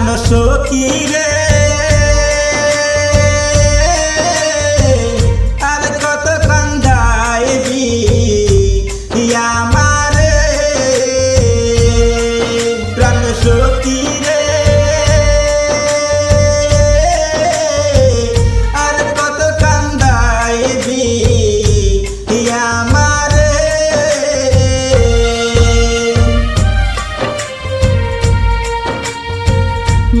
প্রাণ সখী রে।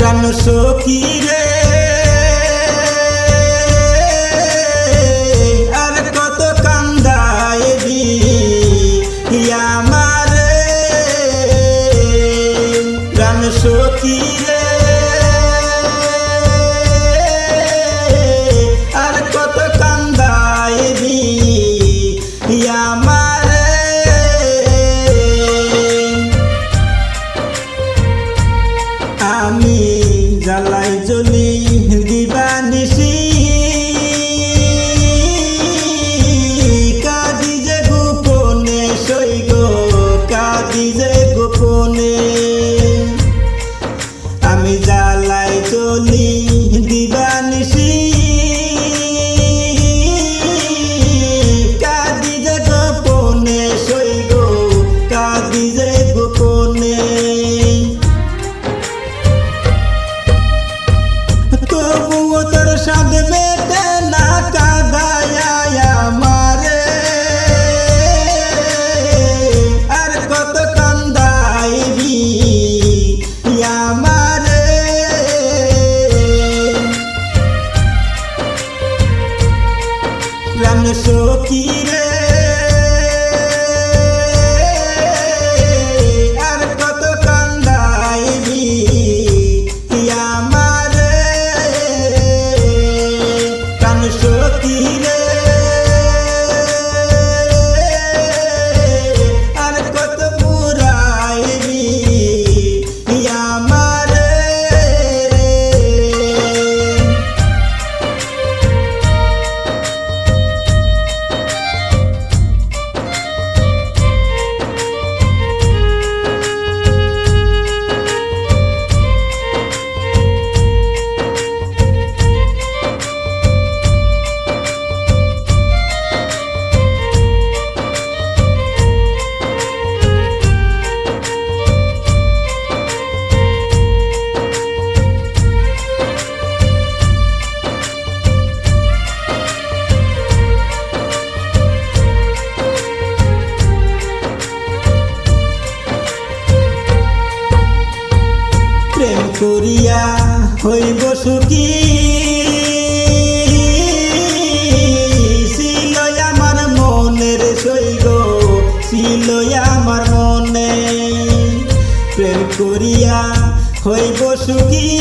প্রাণ সখী রে। আর কত কান্দাইবি আমারে প্রাণ সখী রে। আর কত কান্দাইবি আমারে আমি জ্বালাই জ্বলি করিয়া হইব সুখী। ছিল আমার মনের সৈগ ছিল আমার মনে। প্রেম করিয়া হইব সুখী।